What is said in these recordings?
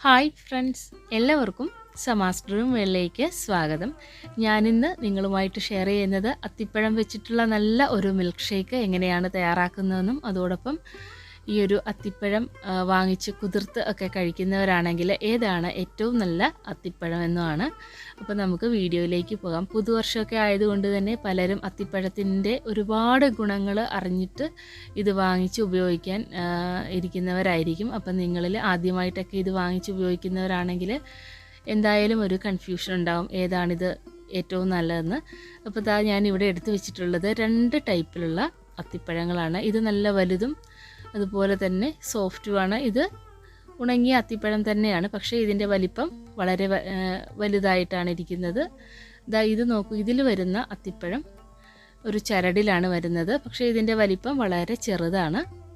Hi friends എല്ലാവർക്കും സമാസ് dream സ്വാഗതം. ഞാനിന്ന് നിങ്ങളുമായിട്ട് ഷെയർ ചെയ്യുന്നത് അത്തിപ്പഴം വെച്ചിട്ടുള്ള നല്ല ഒരു മിൽക്ക് ഷേക്ക് എങ്ങനെയാണ് തയ്യാറാക്കുന്നതെന്നും അതോടൊപ്പം ഈ ഒരു അത്തിപ്പഴം വാങ്ങിച്ച് കുതിർത്ത് ഒക്കെ കഴിക്കുന്നവരാണെങ്കിൽ ഏതാണ് ഏറ്റവും നല്ല അത്തിപ്പഴം എന്നുമാണ്. അപ്പോൾ നമുക്ക് വീഡിയോയിലേക്ക് പോകാം. പുതുവർഷമൊക്കെ ആയതുകൊണ്ട് തന്നെ പലരും അത്തിപ്പഴത്തിന്റെ ഒരുപാട് ഗുണങ്ങൾ അറിഞ്ഞിട്ട് ഇത് വാങ്ങിച്ച് ഉപയോഗിക്കാൻ ഇരിക്കുന്നവരായിരിക്കും. അപ്പം നിങ്ങളിൽ ആദ്യമായിട്ടൊക്കെ ഇത് വാങ്ങിച്ച് ഉപയോഗിക്കുന്നവരാണെങ്കിൽ എന്തായാലും ഒരു കൺഫ്യൂഷൻ ഉണ്ടാവും. ഏതാണിത് ഏറ്റവും നല്ലതെന്ന്. അപ്പോൾ ഇതാ ഇവിടെ എടുത്തു വെച്ചിട്ടുള്ളത് രണ്ട് ടൈപ്പിലുള്ള അത്തിപ്പഴങ്ങളാണ്. ഇത് നല്ല വലുതും അതുപോലെ തന്നെ സോഫ്റ്റുമാണ് ഇത് ഉണങ്ങിയ അത്തിപ്പഴം തന്നെയാണ്. പക്ഷേ ഇതിന്റെ വലിപ്പം വളരെ വലുതായിട്ടാണ് ഇരിക്കുന്നത്. ദാ ഇത് നോക്കൂ ഇതിൽ വരുന്ന അത്തിപ്പഴം ഒരു ചരടിലാണ് വരുന്നത്. പക്ഷേ ഇതിന്റെ വലിപ്പം വളരെ ചെറുതാണ്.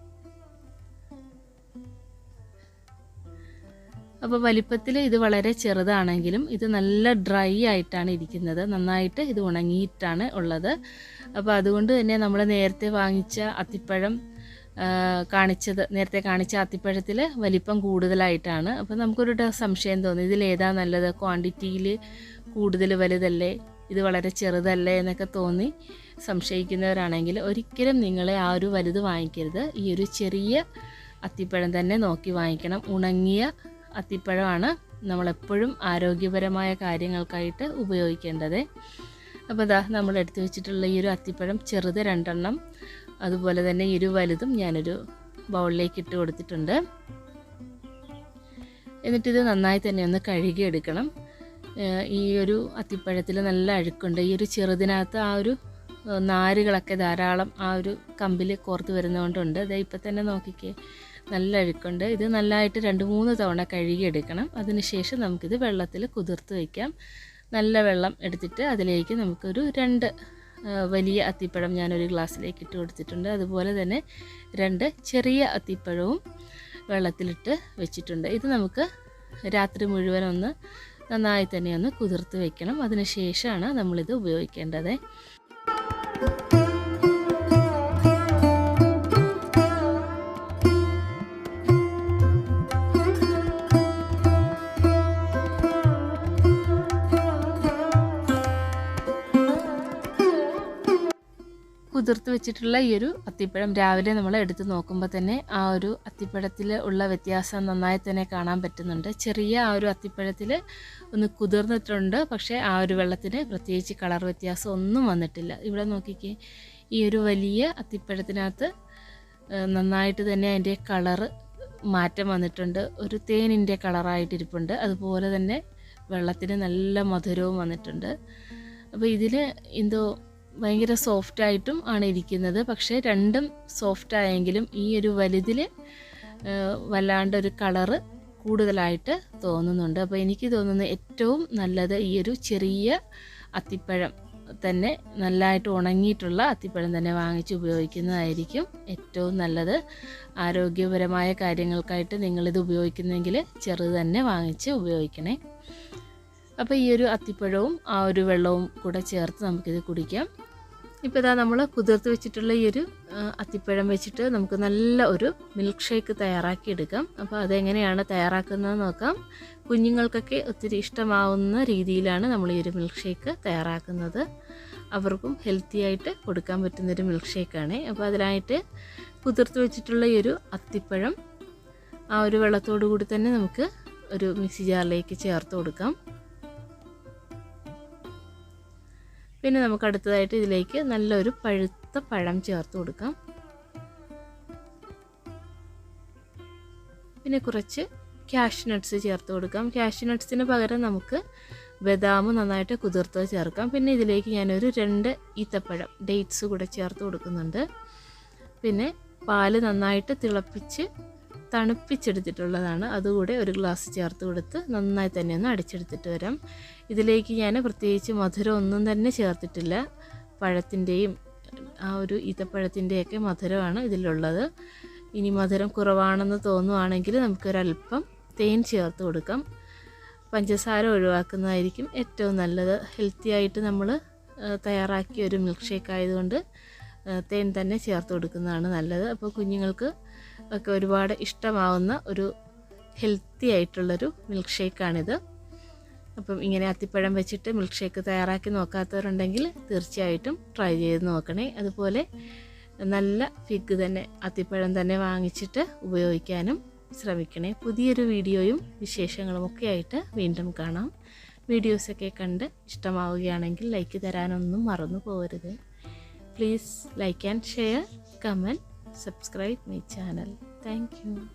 അപ്പോൾ വലിപ്പത്തിൽ ഇത് വളരെ ചെറുതാണെങ്കിലും ഇത് നല്ല ഡ്രൈ ആയിട്ടാണ് ഇരിക്കുന്നത്. നന്നായിട്ട് ഇത് ഉണങ്ങിയിട്ടാണ് ഉള്ളത്. അപ്പോൾ അതുകൊണ്ട് തന്നെ നമ്മൾ നേരത്തെ വാങ്ങിച്ച അത്തിപ്പഴം കാണിച്ചത് നേരത്തെ കാണിച്ച അത്തിപ്പഴത്തിൽ വലിപ്പം കൂടുതലായിട്ടാണ്. അപ്പോൾ നമുക്കൊരു സംശയം തോന്നി ഇതിൽ ഏതാ നല്ലത്? ക്വാണ്ടിറ്റിയിൽ കൂടുതൽ വലുതല്ലേ? ഇത് വളരെ ചെറുതല്ലേ എന്നൊക്കെ തോന്നി സംശയിക്കുന്നവരാണെങ്കിൽ ഒരിക്കലും നിങ്ങളെ ആ ഒരു വലുത് വാങ്ങിക്കരുത്. ഈ ഒരു ചെറിയ അത്തിപ്പഴം തന്നെ നോക്കി വാങ്ങിക്കണം. ഉണങ്ങിയ അത്തിപ്പഴമാണ് നമ്മളെപ്പോഴും ആരോഗ്യപരമായ കാര്യങ്ങൾക്കായിട്ട് ഉപയോഗിക്കേണ്ടത്. അപ്പോൾ ഇതാ നമ്മൾ എടുത്തു വെച്ചിട്ടുള്ള ഈ ഒരു അത്തിപ്പഴം ചെറുത് രണ്ടെണ്ണം. അതുപോലെ തന്നെ ഇരു വലുതും ഞാനൊരു ബൗളിലേക്ക് ഇട്ട് കൊടുത്തിട്ടുണ്ട്. എന്നിട്ടിത് നന്നായി തന്നെ ഒന്ന് കഴുകിയെടുക്കണം. ഈ ഒരു അത്തിപ്പഴത്തിൽ നല്ല അഴുക്കുണ്ട്. ഈ ഒരു ചെറുതിനകത്ത് ആ ഒരു നാരുകളൊക്കെ ധാരാളം ആ ഒരു കമ്പിൽ കോർത്ത് വരുന്നതുകൊണ്ടുണ്ട് അത് ഇപ്പം തന്നെ നോക്കിക്കേ നല്ല അഴുക്കുണ്ട്. ഇത് നല്ലതായിട്ട് രണ്ട് മൂന്ന് തവണ കഴുകിയെടുക്കണം. അതിനുശേഷം നമുക്കിത് വെള്ളത്തിൽ കുതിർത്ത് വയ്ക്കാം നല്ല വെള്ളം എടുത്തിട്ട് അതിലേക്ക് നമുക്കൊരു രണ്ട് വലിയ അത്തിപ്പഴം ഞാനൊരു ഗ്ലാസ്സിലേക്ക് ഇട്ട് കൊടുത്തിട്ടുണ്ട്. അതുപോലെ തന്നെ രണ്ട് ചെറിയ അത്തിപ്പഴവും വെള്ളത്തിലിട്ട് വെച്ചിട്ടുണ്ട്. ഇത് നമുക്ക് രാത്രി മുഴുവൻ ഒന്ന് നന്നായി തന്നെ ഒന്ന് കുതിർത്ത് വെക്കണം. അതിന് ശേഷമാണ് നമ്മളിത് ഉപയോഗിക്കേണ്ടത്. കുതിർത്ത് വെച്ചിട്ടുള്ള ഈ ഒരു അത്തിപ്പഴം രാവിലെ നമ്മൾ എടുത്ത് നോക്കുമ്പോൾ തന്നെ ആ ഒരു അത്തിപ്പഴത്തിൽ ഉള്ള വ്യത്യാസം നന്നായി തന്നെ കാണാൻ പറ്റുന്നുണ്ട്. ചെറിയ ആ ഒരു അത്തിപ്പഴത്തിൽ ഒന്ന് കുതിർന്നിട്ടുണ്ട് പക്ഷേ ആ ഒരു വെള്ളത്തിന് പ്രത്യേകിച്ച് കളർ വ്യത്യാസം ഒന്നും വന്നിട്ടില്ല. ഇവിടെ നോക്കിക്കേ ഈ ഒരു വലിയ അത്തിപ്പഴത്തിനകത്ത് നന്നായിട്ട് തന്നെ അതിന്റെ കളറ് മാറ്റം വന്നിട്ടുണ്ട്. ഒരു തേനിന്റെ കളറായിട്ടിരിപ്പുണ്ട്. അതുപോലെ തന്നെ വെള്ളത്തിന് നല്ല മധുരവും വന്നിട്ടുണ്ട്. അപ്പോൾ ഇതിൽ എന്തോ ഭയങ്കര സോഫ്റ്റായിട്ടും ആണ് ഇരിക്കുന്നത്. പക്ഷേ രണ്ടും സോഫ്റ്റ് ആയെങ്കിലും ഈ ഒരു വലുതിൽ വല്ലാണ്ട് ഒരു കളറ് കൂടുതലായിട്ട് തോന്നുന്നുണ്ട്. അപ്പോൾ എനിക്ക് തോന്നുന്നത് ഏറ്റവും നല്ലത് ഈ ഒരു ചെറിയ അത്തിപ്പഴം തന്നെ നല്ലതായിട്ട് ഉണങ്ങിയിട്ടുള്ള അത്തിപ്പഴം തന്നെ വാങ്ങിച്ച് ഉപയോഗിക്കുന്നതായിരിക്കും ഏറ്റവും നല്ലത്. ആരോഗ്യപരമായ കാര്യങ്ങൾക്കായിട്ട് നിങ്ങളിത് ഉപയോഗിക്കുന്നെങ്കിൽ ചെറുത് തന്നെ വാങ്ങിച്ച് ഉപയോഗിക്കണേ. അപ്പോൾ ഈ ഒരു അത്തിപ്പഴവും ആ ഒരു വെള്ളവും കൂടെ ചേർത്ത് നമുക്കിത് കുടിക്കാം. ഇപ്പോൾ ഇതാ നമ്മൾ കുതിർത്ത് വെച്ചിട്ടുള്ള ഈ ഒരു അത്തിപ്പഴം വെച്ചിട്ട് നമുക്ക് നല്ല ഒരു മിൽക്ക് ഷേക്ക് തയ്യാറാക്കി എടുക്കാം. അപ്പോൾ അതെങ്ങനെയാണ് തയ്യാറാക്കുന്നത് നോക്കാം. കുഞ്ഞുങ്ങൾക്കൊക്കെ ഒത്തിരി ഇഷ്ടമാവുന്ന രീതിയിലാണ് നമ്മൾ ഈ ഒരു മിൽക്ക് ഷേക്ക് തയ്യാറാക്കുന്നത്. അവർക്കും ഹെൽത്തി ആയിട്ട് കൊടുക്കാൻ പറ്റുന്നൊരു മിൽക്ക് ഷേക്കാണ് അപ്പോൾ അതിനായിട്ട് കുതിർത്ത് വെച്ചിട്ടുള്ള ഈ ഒരു അത്തിപ്പഴം ആ ഒരു വെള്ളത്തോടു കൂടി തന്നെ നമുക്ക് ഒരു മിക്സി ജാറിലേക്ക് ചേർത്ത് കൊടുക്കാം. പിന്നെ നമുക്ക് അടുത്തതായിട്ട് ഇതിലേക്ക് നല്ലൊരു പഴുത്ത പഴം ചേർത്ത് കൊടുക്കാം. പിന്നെ കുറച്ച് ക്യാഷ് നട്ട്സ് ചേർത്ത് കൊടുക്കാം. ക്യാഷ് നട്ട്സിന് പകരം നമുക്ക് ബദാം നന്നായിട്ട് കുതിർത്ത് ചേർക്കാം. പിന്നെ ഇതിലേക്ക് ഞാനൊരു രണ്ട് ഈത്തപ്പഴം ഡേറ്റ്സ് കൂടെ ചേർത്ത് കൊടുക്കുന്നുണ്ട്. പിന്നെ പാൽ നന്നായിട്ട് തിളപ്പിച്ച് തണുപ്പിച്ചെടുത്തിട്ടുള്ളതാണ്. അതുകൂടെ ഒരു ഗ്ലാസ് ചേർത്ത് കൊടുത്ത് നന്നായി തന്നെ ഒന്ന് അടിച്ചെടുത്തിട്ട് വരാം. ഇതിലേക്ക് ഞാൻ പ്രത്യേകിച്ച് മധുരം ഒന്നും തന്നെ ചേർത്തിട്ടില്ല. പഴത്തിന്റെയും ആ ഒരു ഈത്തപ്പഴത്തിന്റെയൊക്കെ മധുരമാണ് ഇതിലുള്ളത്. ഇനി മധുരം കുറവാണെന്ന് തോന്നുവാണെങ്കിൽ നമുക്കൊരല്പം തേൻ ചേർത്ത് കൊടുക്കാം. പഞ്ചസാര ഒഴിവാക്കുന്നതായിരിക്കും ഏറ്റവും നല്ലത്. ഹെൽത്തി ആയിട്ട് നമ്മൾ തയ്യാറാക്കിയ ഒരു മിൽക്ക് ഷേക്ക് ആയതുകൊണ്ട് തേൻ തന്നെ ചേർത്ത് കൊടുക്കുന്നതാണ് നല്ലത്. അപ്പോൾ കുഞ്ഞുങ്ങൾക്ക് ഒക്കെ ഒരുപാട് ഇഷ്ടമാവുന്ന ഒരു ഹെൽത്തി ആയിട്ടുള്ളൊരു മിൽക്ക് ഷേക്കാണിത് അപ്പം ഇങ്ങനെ അത്തിപ്പഴം വെച്ചിട്ട് മിൽക്ക് ഷേക്ക് തയ്യാറാക്കി നോക്കാത്തവരുണ്ടെങ്കിൽ തീർച്ചയായിട്ടും ട്രൈ ചെയ്ത് നോക്കണേ. അതുപോലെ നല്ല ഫിഗ് തന്നെ അത്തിപ്പഴം തന്നെ വാങ്ങിച്ചിട്ട് ഉപയോഗിക്കാനും ശ്രമിക്കണേ. പുതിയൊരു വീഡിയോയും വിശേഷങ്ങളും ഒക്കെ ആയിട്ട് വീണ്ടും കാണാം. വീഡിയോസൊക്കെ കണ്ട് ഇഷ്ടമാവുകയാണെങ്കിൽ ലൈക്ക് തരാനൊന്നും മറന്നു പോകരുത്. Please like and share, comment, subscribe my channel. Thank you.